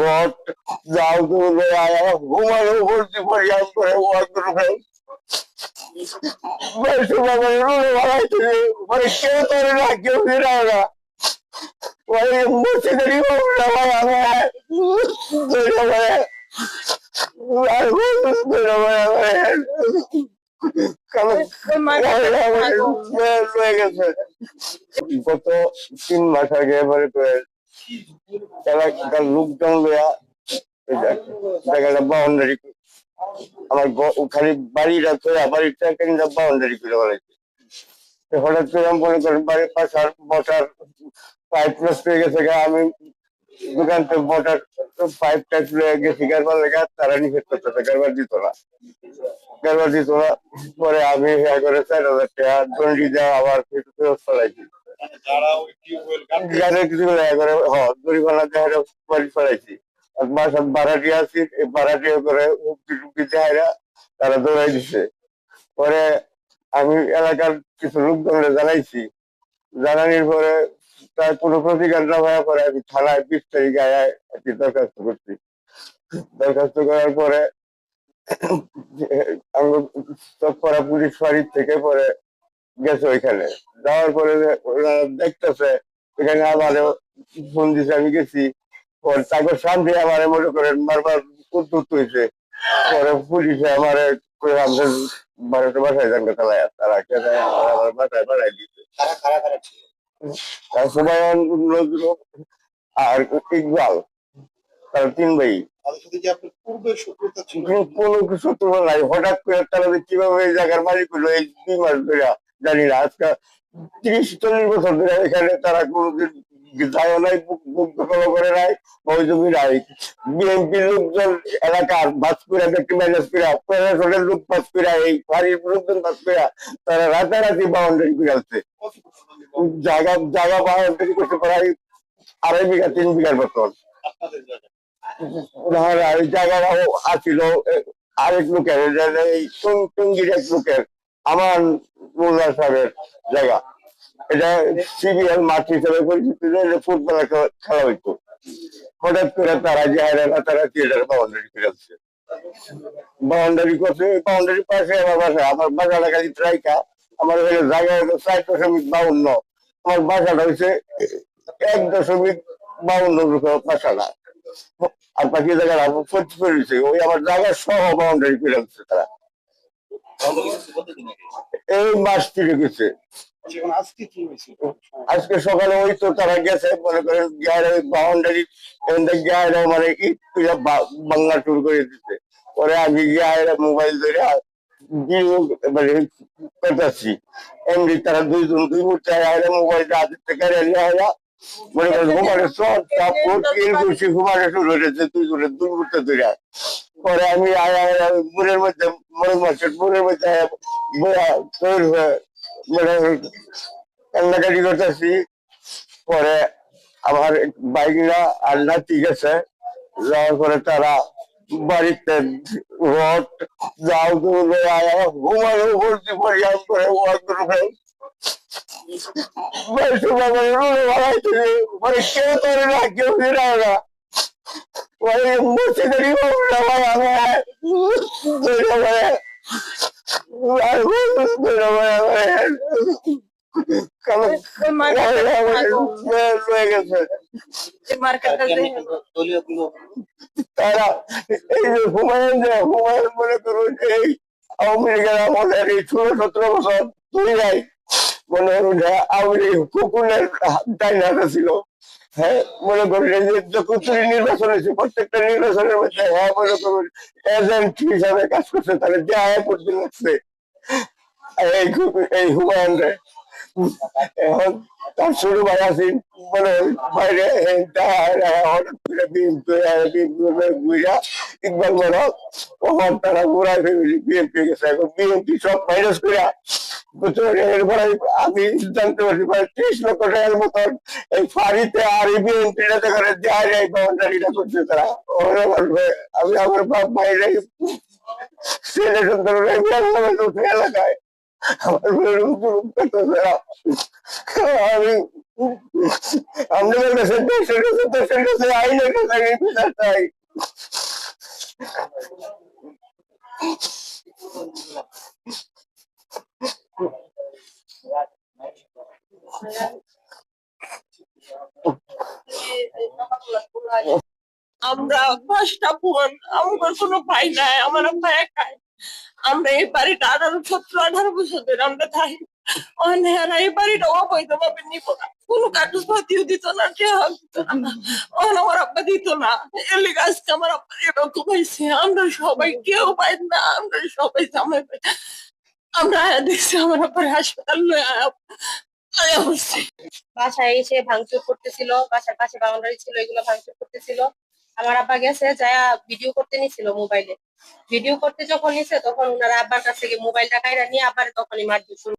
Rod করে মানে কেউ না কেউ না। মানে মুছে করি গত তিন মাস আগে এবারে এলাকার লোকজন বাউন্ডারি আমার খালি বাড়িটা করে কিন্তু বাউন্ডারি করে বলেছে হঠাৎ করে আমি মনে করেন বাড়ির পাশার বসার পাইপ হয়ে গেছে আমি দোকান থেকে বটার পাইপ টাইপ লয়ে গেছি গারবার লেগে তারা নিষেধ করতেছে গারবার দিত না। গারবার দিত না, পরে আমি হ্যাঁ করে চার হাজার টাকা দণ্ডি দেওয়া, আবার ফেরত ফেরত তারা পরে আমি এলাকার কিছু লোকজনকে জানাইছি। জানানির পরে তার কোনো প্রতিকার না হওয়ার পরে আমি থানায় বিশ তারিখে আয় একটি দরখাস্ত করছি। দরখাস্ত করার পরে আমি চকপাড়া পুলিশ ফাঁড়ির থেকে পরে গেছে ওইখানে। যাওয়ার পরে ওরা দেখতেছে এখানে আমারও ফোন দিছে আমি গেছি। পরে তারপর সামনে আমার মনে করেন বারবার উত্তর হয়েছে পরে পুলিশে আমার আমাদের বারোটা বাসায় জানতে চালায় তারা আমার বাসায় বাড়াই দিচ্ছে খারা খারা খারা ছিল? তার সুবায়ন নজরুল আর ইকবাল তার তিন ভাই। শত্রুতা নাই। হঠাৎ করে তারা কীভাবে এই জায়গার মালিক হলো এই দুই মাস ধরে জানি না, আজকে তিরিশ চল্লিশ বছর ধরে এখানে তারা কোনোদিন যায় নাই করে নাই নাই। বিএনপির লোকজন এলাকার বাসপুরা করে প্রশাসনের লোক এই বাড়ির লোকজন বাস তারা রাতারাতি বাউন্ডারি আসছে জায়গা জায়গা বাউন্ডারি করতে প্রায় আড়াই বিঘা, তিন বিঘার মতন। জায়গা আছিল আরেক লোকের, এই টুঙ্গির এক লোকের। আমার মোল্লা সাহেবের জায়গা। এটা সিবিএল মাঠ হিসেবে পরিচিত ফুটবল খেলা হইতো। হঠাৎ করে তারা যে হায়রানা তারা থিয়েটার বাউন্ডারি আসছে বাউন্ডারি করছে বাউন্ডারি পাশে আমার বাসা। আমার বাসাটা খালি ট্রাইকা। আমার হলো জায়গা চার দশমিক বাউন্ন। আমার বাসাটা হচ্ছে এক দশমিক বাউন্ন বাসাটা। আর বাকি জায়গায় আমার পঁচিশ ওই আমার জায়গা সহ বাউন্ডারি আসছে তারা আমাদের কিছু কতদিন আগে এই মাস থেকে গেছে। আজকে সকালে ওই তো তারা গেছে, মনে করেন বাউন্ডারি মানে বাংলা টুর করে দিচ্ছে পরে আমি মোবাইল ধরে মানে এমনি তারা দুই আয়ারে মোবাইলটা দুই ধরে। পরে আমি আয়া মুরের মধ্যে মনে মাছের মুরের মধ্যে আয়া বয়া তৈরি হয়ে মানে কান্নাকাটি করতেছি পরে আমার বাইকরা আর নাতি গেছে যাওয়ার পরে তারা বাড়িতে রড যাও তুমি আয়া ঘুমানো ভর্তি পরিয়াম করে ওয়ার করে বয়সে বাবা রুড়ে বাড়াইতে মানে কেউ করে না কেউ ফিরায় না মানে তারা এই যে হুমায়ুন যে এই আওয়ামী লীগের আমাদের এই ষোলো সতেরো বছর তুই নাই মনে করুন আওয়ামী লীগ কুকুরের ডাইনাটা ছিল। হ্যাঁ মনে করুন এই যে যখন চুরি নির্বাচন হয়েছে, প্রত্যেকটা নির্বাচনের মধ্যে হ্যাঁ মনে করুন এজেন্ট হিসাবে কাজ করছে, তাহলে যে আয় করতে লাগছে, এই এই হুমায়ুন রে। এখন তার শুরু ভাই আছি মানে বাইরে হঠাৎ করে ঘুরা ইকবাল বড় ওখান তারা ঘুরাই ফেলি বিএনপি গেছে। এখন বিএনপি সব ভাইরাস করা আমি জানতে পারছি প্রায় ত্রিশ লক্ষ টাকার মতন এই ফাঁড়িতে আর এই বিএনপি করে যায়, বাউন্ডারিটা করছে তারা। ওরা বলবে, আমি আমার বাপ বাইরে ছেলে সন্তান এলাকায় আমি আমাদের কাছে আমরা পাঁচটা বোন আমার কোনো ভাই নাই আমার ভাই একাই। আমরা এই বাড়িটা আঠারো, সতেরো, আঠারো বছর ধরে আমরা থাকি। এই বাড়িটা অবৈধ ভাবে নিব না। কোনো দিত না অন আমার আব্বা দিত না। এলে আজকে আমার আব্বা এরকম হয়েছে। আমরা সবাই কেউ পাই না, আমরা সবাই জামাই পাই। আমরা দেখছি আমার আব্বার হাসপাতাল বাসায় এসে ভাঙচুর করতেছিল, বাসার পাশে বাউন্ডারি ছিল, এগুলো ভাঙচুর করতেছিল। আমার আব্বা গেছে, যায়া ভিডিও করতে নিছিল মোবাইলে ভিডিও করতে যখন নিছে, তখন ওনার আব্বার কাছ থেকে মোবাইলটা কাইরা নিয়ে আবার তখনই মারধর শুরু